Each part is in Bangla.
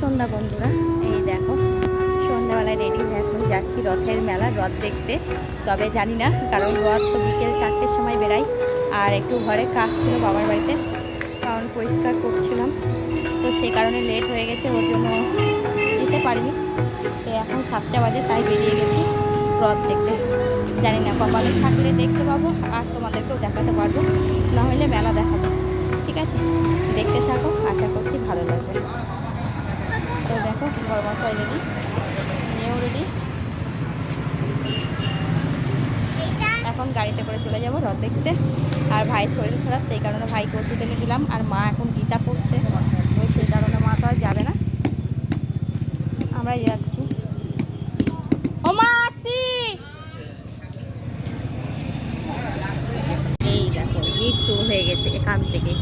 সন্ধ্যা, বন্ধুরা। এই দেখো, সন্ধ্যাবেলায় রেডি হয়ে এখন যাচ্ছি রথের মেলা, রথ দেখতে। তবে জানি না, কারণ রথ তো বিকেল চারটের সময় বেরাই, আর একটু ঘরে কাজ ছিল বাবার বাড়িতে, কারণ পরিষ্কার করছিলাম। তো সেই কারণে লেট হয়ে গেছে, ওর জন্য যেতে পারিনি। তো এখন সাতটা বাজে, তাই বেরিয়ে গেছি রথ দেখতে। জানি না, কপালে থাকলে দেখতে পাবো, আর তোমাদেরকেও দেখাতে পারব। না হলে মেলা দেখাবো। ঠিক আছে? দেখতে থাকো, আশা করছি ভালো লাগবে। তো দেখো গরমশাই রেডি। মেয়েও রেডি। এখন গাড়িতে করে চলে যাব রথ দেখতে। আর ভাইয়ের শরীর খারাপ, সেই কারণে ভাইকে ওষুধ এনে দিলাম। আর মা এখন গীতা পড়ছে। ওই সেই কারণে মা তো আর যাবে না। আমরাই যাচ্ছি। ও মা এই দেখো, ভিড় হয়ে গেছে এখান থেকে।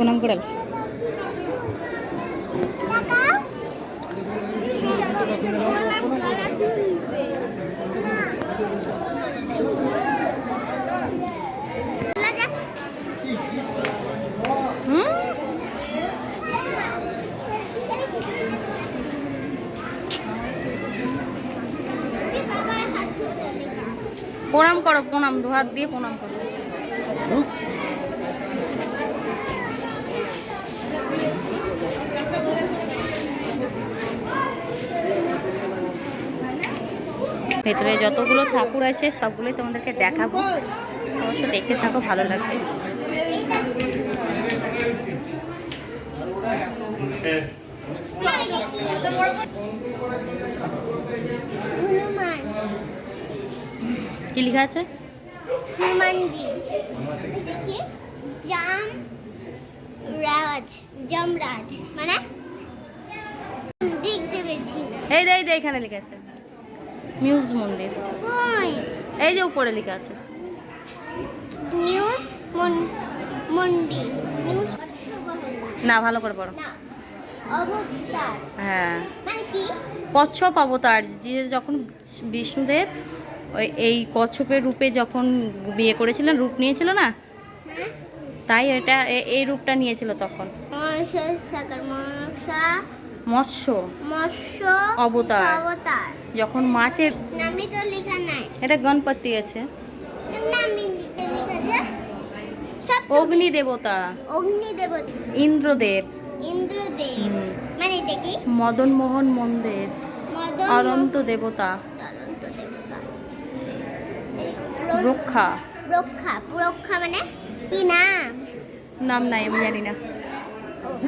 প্রণাম করাল প্রণাম করো প্রণাম দু হাত দিয়ে প্রণাম করো। ভেতরে যতগুলো ঠাকুর আছে সবগুলোই তোমাদেরকে দেখাবো। অবশ্য দেখতে থাকো ভালো লাগবে। কি লেখা আছে? হনুমানজি। দেখি জাম রাজ যমরাজ মানে? দেবেছি এই এই এখানে লেখা আছে। মিউজ মন্দির। এই যে উপরে লেখা আছে। নিউজ নিউজ না ভালো করে পড়ো। হ্যাঁ। মানে কচ্ছপ অবতার যে যখন বিষ্ণুদেব ওই এই কচ্ছপের রূপে যখন বিয়ে করেছিলেন রূপ নিয়েছিল না? হ্যাঁ। তাই এটা এই রূপটা নিয়েছিল তখন। মৎস্য মৎস্য। মৎস্য অবতার। অবতার। যখন মাছের নামই তো লেখা নাই। এটা গণপতি আছে। অগ্নি দেবতা। অগ্নি দেবতা। ইন্দ্রদেব। ইন্দ্রদেব। মানে এটা কি? মদন মোহন মন্দির অনন্ত দেবতা। রক্ষা। রক্ষা। রক্ষা। মানে কি নাম? নাম নাই আমি জানি না।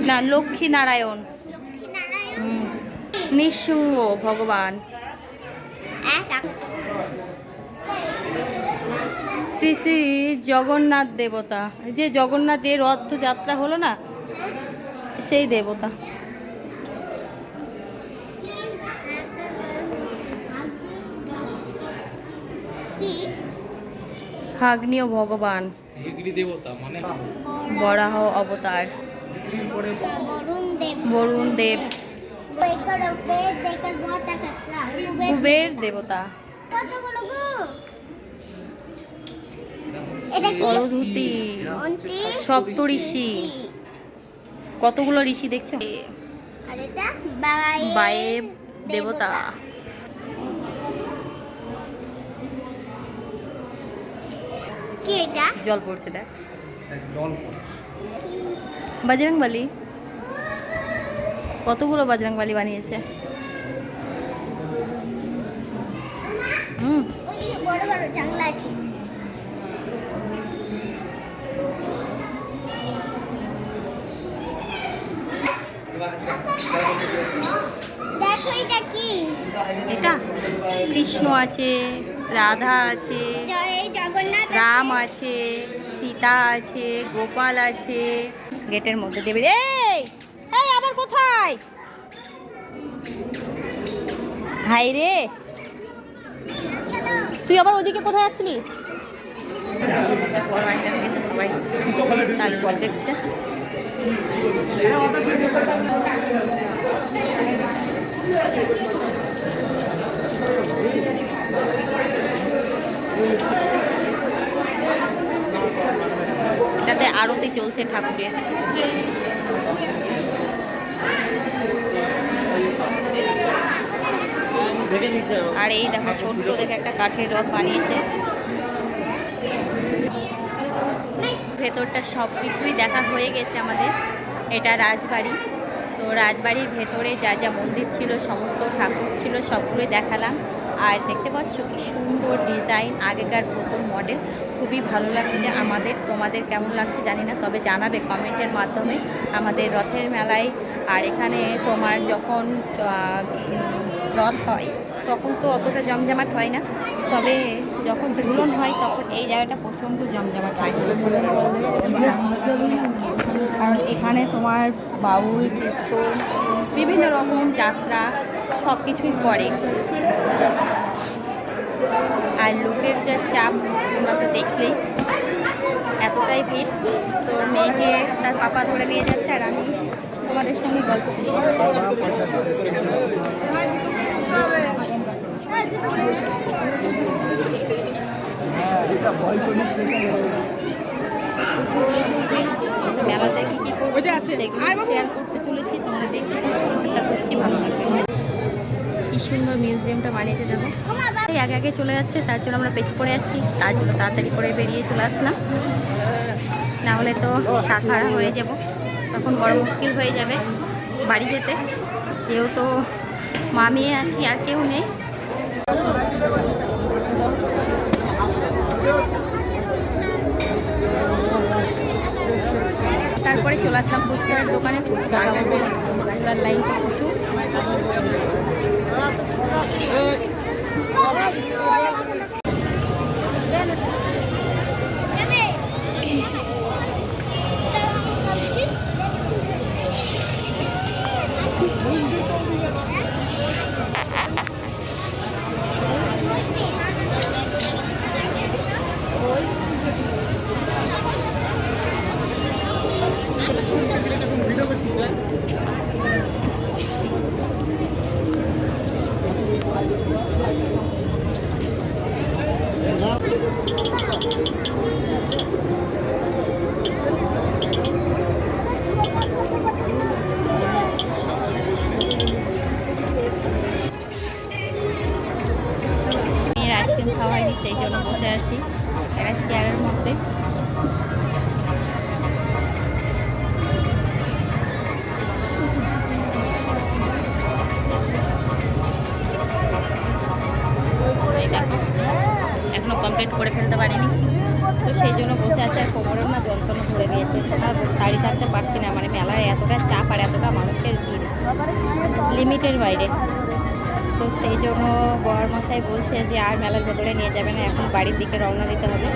না লক্ষ্মী নারায়ণ। লক্ষ্মী নারায়ণ। নৃসিংহ ভগবান। শ্রী শ্রী জগন্নাথ দেবতা। যে জগন্নাথ যে রথযাত্রা হলো না সেই দেবতা। কি ভগবান। মানে? বরাহ অবতার। বরুণ দেব। কুবের দেবতা। কতগুলো গো এটা কি অরধুতি উনত্রিশ সপ্ত ঋষি। কতগুলো ঋষি দেখছ? আর বায়েব দেবতা। জল পড়ছে দেখ। জল বজরং বলি? কতগুলো বজরং বলি বানিয়েছে? হুম। এটা কৃষ্ণ আছে, রাধা আছে। রাম আছে, সীতা আছে, গোপাল আছে। গেটের মধ্যে দেবে আবার কোথায় হাই রে। তুই আবার ওদিকে কোথায় যাচ্ছিলিস? এটাতে আরতি চলছে ঠাকুরের। আর এই দেখো ছোট্ট দেখে একটা কাঠের রথ বানিয়েছে। ভেতরটা সব কিছুই দেখা হয়ে গেছে আমাদের। এটা রাজবাড়ি। তো রাজবাড়ির ভেতরে যা যা মন্দির ছিল, সমস্ত ঠাকুর ছিল, সবগুলোই দেখালাম। আর দেখতে পাচ্ছ কি সুন্দর ডিজাইন, আগেকার প্রথম মডেল। খুবই ভালো লাগছে আমাদের। তোমাদের কেমন লাগছে জানি না, তবে জানাবে কমেন্টের মাধ্যমে। আমাদের রথের মেলায় আর এখানে তোমার যখন রথ হয়, তখন তো অতটা জমজমাট হয় না। তবে যখন ঝুলন হয়, তখন এই জায়গাটা প্রচণ্ড জমজমাট হয়। কারণ এখানে তোমার বাউল, কীর্তন, বিভিন্ন রকম যাত্রা সব কিছুই করে। আর লোকের যা চাপ তোমরা তো দেখলেই। এতটাই ভিড়। তো মেয়েকে তার পাপা ধরে নিয়ে যাচ্ছে আর আমি তোমাদের সঙ্গে গল্প মেলাতে কি কি সেগুলো শেয়ার করতে চলেছি তোমরা দেখতে আশা করছি ভালো লাগবে। সুন্দর মিউজিয়ামটা বানিয়েছে এই আগে আগে চলে যাচ্ছে, তার জন্য আমরা পেছ পড়ে আছি। তার জন্য তাড়াতাড়ি করে বেরিয়ে চলে আসলাম। না হলে তো সাখারা হয়ে যাব। তখন বড় মুশকিল হয়ে যাবে বাড়ি যেতে। যেহেতু মামি আছি আর কেউ নেই। তারপরে চলে আসলাম ফুচকার দোকানে। ফুচকা ফুচকার লাইনটা প্রচুর। Evet. লিমিটের বাইরে। তো সেই জন্য মশাই বলছে যে আর মেলার ভেতরে নিয়ে যাবে না, এখন বাড়ির দিকে রওনা দিতে হবে।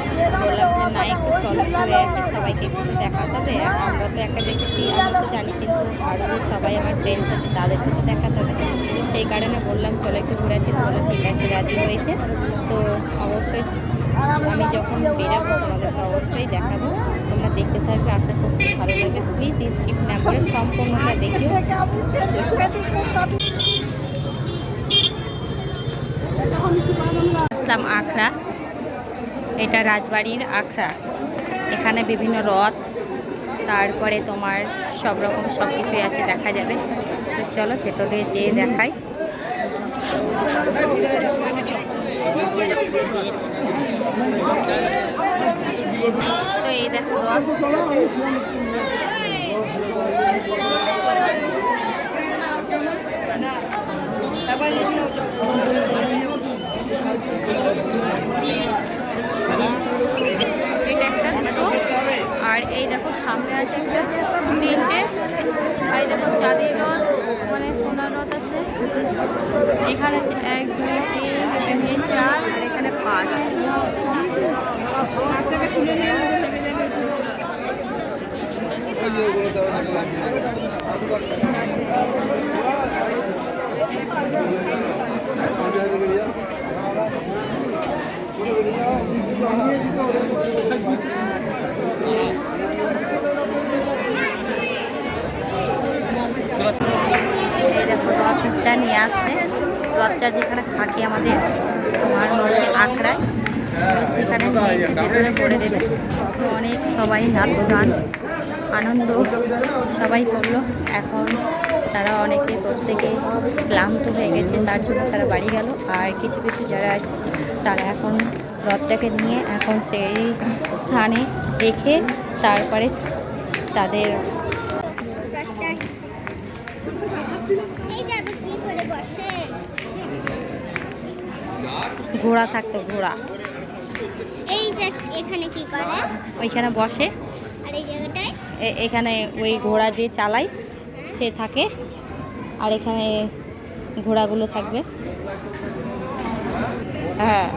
বললাম যে, না, একটু চলো ঘুরে আসি সবাইকে একটু দেখাতে হবে। আমরা তো একটা দেখেছি, আমরা তো জানি কিন্তু আরও যে সবাই আমার ফ্রেন্ডস আছে তাদেরকে তো দেখাতে হবে। সেই কারণে বললাম, চলো একটু ঘুরে আসি। বলে ঠিক আছে, রাজি হয়েছে। তো অবশ্যই আমি যখন বেরাবো তোমাদেরকে অবশ্যই দেখাবো, তোমরা দেখতে থাকবে, আশা করছি ভালো লাগে প্লিজ স্কিপ না করে সম্পূর্ণটা দেখিও। আসলাম আখড়া। এটা রাজবাড়ির আখড়া। এখানে বিভিন্ন রথ, তারপরে তোমার সব রকম সব কিছুই আছে, দেখা যাবে। তো চলো, ভেতরে যেয়ে দেখাই। তো এই দেখো রথ এটা একটা ছোট আর এই দেখো সামনে আছে একটা তিনটে আর এই দেখো চাঁদের রথ মানে সোনার রথ আছে এখানে আছে এক দুই তিন এটা নিয়ে চার আর এখানে পাঁচ বাচ্চাকে তুলে নিয়ে এই দেখো রথটা নিয়ে আসছে। রথটা যেখানে থাকে আমাদের তোমার নদী আখড়ায়। তো সেখানে অনেক সবাই নাচ গান, আনন্দ সবাই করল। এখন তারা অনেকে প্রত্যেকে ক্লান্ত হয়ে গেছে, তার জন্য তারা বাড়ি গেল। আর কিছু কিছু যারা আছে, তারা এখন রথটাকে নিয়ে এখন সেই স্থানে রেখে তারপরে তাদের ঘোড়া থাকতো, ঘোড়া। এখানে কি করে? ওইখানে বসে। আর এই জায়গাটায়? এখানে ওই ঘোড়া যে চালায় সে থাকে। আর এখানে ঘোড়াগুলো থাকবে। হ্যাঁ।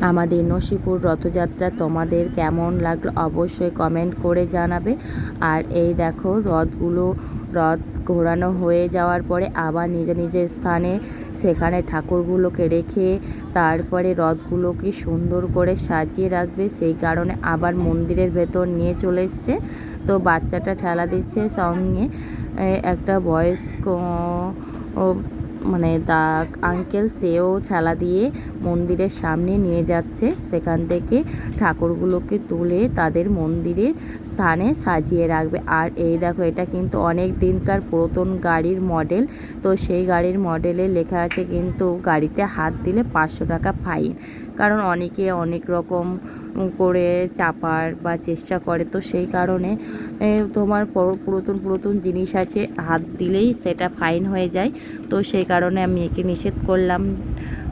আমাদের নসিপুর রথযাত্রা তোমাদের কেমন লাগল অবশ্যই কমেন্ট করে জানাবে। আর এই দেখো রথগুলো, রথ ঘোরানো হয়ে যাওয়ার পরে আবার নিজ নিজের স্থানে সেখানে ঠাকুরগুলোকে রেখে তারপরে রথগুলোকে সুন্দর করে সাজিয়ে রাখবে। সেই কারণে আবার মন্দিরের ভেতর নিয়ে চলে এসছে। তো বাচ্চাটা ঠেলা দিচ্ছে সঙ্গে। একটা বয়স্ক মানে দা আঙ্কেল সেও ঠেলা দিয়ে মন্দিরের সামনে নিয়ে যাচ্ছে। সেখান থেকে ঠাকুরগুলোকে তুলে তাদের মন্দিরের স্থানে সাজিয়ে রাখবে। আর এই দেখো, এটা কিন্তু অনেক দিনকার পুরাতন গাড়ির মডেল তো সেই গাড়ির মডেলে লেখা আছে কিন্তু গাড়িতে হাত দিলে পাঁচশো টাকা ফাইন কারণ অনেকে অনেক রকম করে, চাপার বা চেষ্টা করে, তো সেই কারণে তোমার পুরো- পুরাতন পুরাতন জিনিস আছে, হাত দিলেই সেটা ফাইন হয়ে যায়। তো সেই কারণে আমি একে নিষেধ করলাম।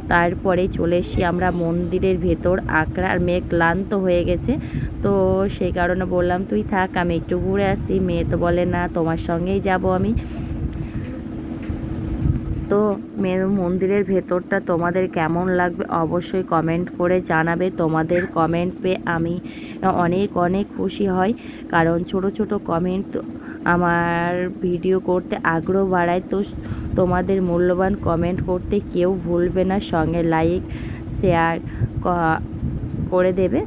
তারপরে চলে এসেছি আমরা মন্দিরের ভেতর, আকড়া, আর মেয়ে ক্লান্ত হয়ে গেছে। তো সেই কারণে বললাম, তুই থাক, আমি একটু ঘুরে আসি। মেয়ে তো বলে, না, তোমার সঙ্গেই যাব আমি। তো মন্দিরের ভেতরটা তোমাদের কেমন লাগবে অবশ্যই কমেন্ট করে জানাবে। তোমাদের কমেন্ট পেয়ে আমি অনেক অনেক খুশি হই। কারণ ছোট ছোট কমেন্ট আমার ভিডিও করতে আগ্রহ বাড়ায়। তো তোমাদের মূল্যবান কমেন্ট করতে কেউ ভুলবে না। সঙ্গে লাইক শেয়ার করে দেবে।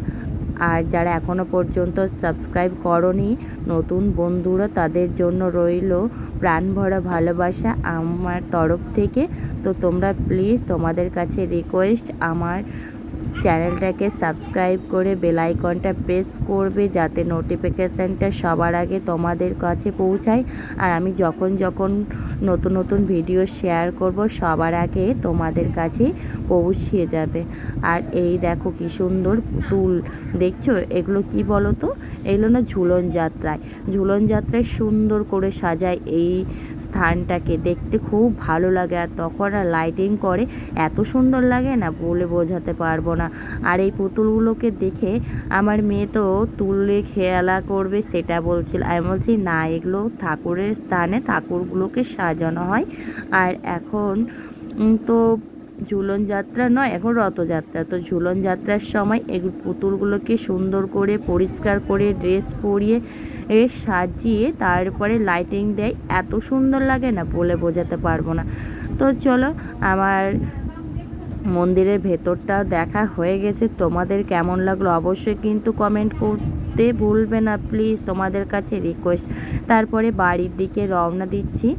আর যারা এখনও পর্যন্ত সাবস্ক্রাইব করনি, নতুন বন্ধুরা তাদের জন্য রইল প্রাণ ভরা ভালোবাসা আমার তরফ থেকে। তো তোমরা প্লিজ তোমাদের কাছে রিকোয়েস্ট আমার চ্যানেলটাকে সাবস্ক্রাইব করে বেল আইকনটা প্রেস করবে যাতে নোটিফিকেশানটা সবার আগে তোমাদের কাছে পৌঁছায়। আর আমি যখন যখন নতুন নতুন ভিডিও শেয়ার করব, সবার আগে তোমাদের কাছে পৌঁছিয়ে যাবে। আর এই দেখো কি সুন্দর পুতুল দেখছ? এগুলো কি বলো তো এগুলো না ঝুলন যাত্রায়। ঝুলন যাত্রায় সুন্দর করে সাজায় এই স্থানটাকে। দেখতে খুব ভালো লাগে আর তখন লাইটিং করে, এত সুন্দর লাগে না বলে বোঝাতে পারব না। আর এই পুতুলগুলোকে দেখে আমার মেয়ে তো তুলে খেলা করবে, সেটা বলছিল। আমি বলছি, না, এগুলো ঠাকুরের স্থানে ঠাকুরগুলোকে সাজানো হয়। আর এখন তো ঝুলন যাত্রা নয়, এখন রথযাত্রা। তো ঝুলন যাত্রার সময় এই পুতুলগুলোকে সুন্দর করে, পরিষ্কার করে, ড্রেস পরিয়ে, এ, সাজিয়ে তারপরে লাইটিং দেয়। এত সুন্দর লাগে না বলে বোঝাতে পারব না। তো চলো, আমার মন্দিরের ভেতরটা দেখা হয়ে গেছে। তোমাদের কেমন লাগল অবশ্যই কিন্তু কমেন্ট করতে ভুলবে না। প্লিজ তোমাদের কাছে রিকোয়েস্ট তারপরে বাড়ির দিকে রওনা দিচ্ছি।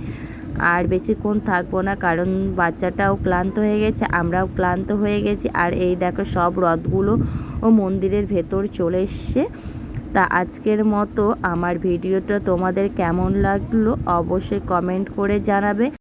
আর বেশিক্ষণ থাকব না কারণ বাচ্চাটাও ক্লান্ত হয়ে গেছে, আমরাও ক্লান্ত হয়ে গেছি। আর এই দেখো সব রথগুলো ও মন্দিরের ভেতর চলে এসছে। তা আজকের মতো আমার ভিডিওটা তোমাদের কেমন লাগল অবশ্যই কমেন্ট করে জানাবে।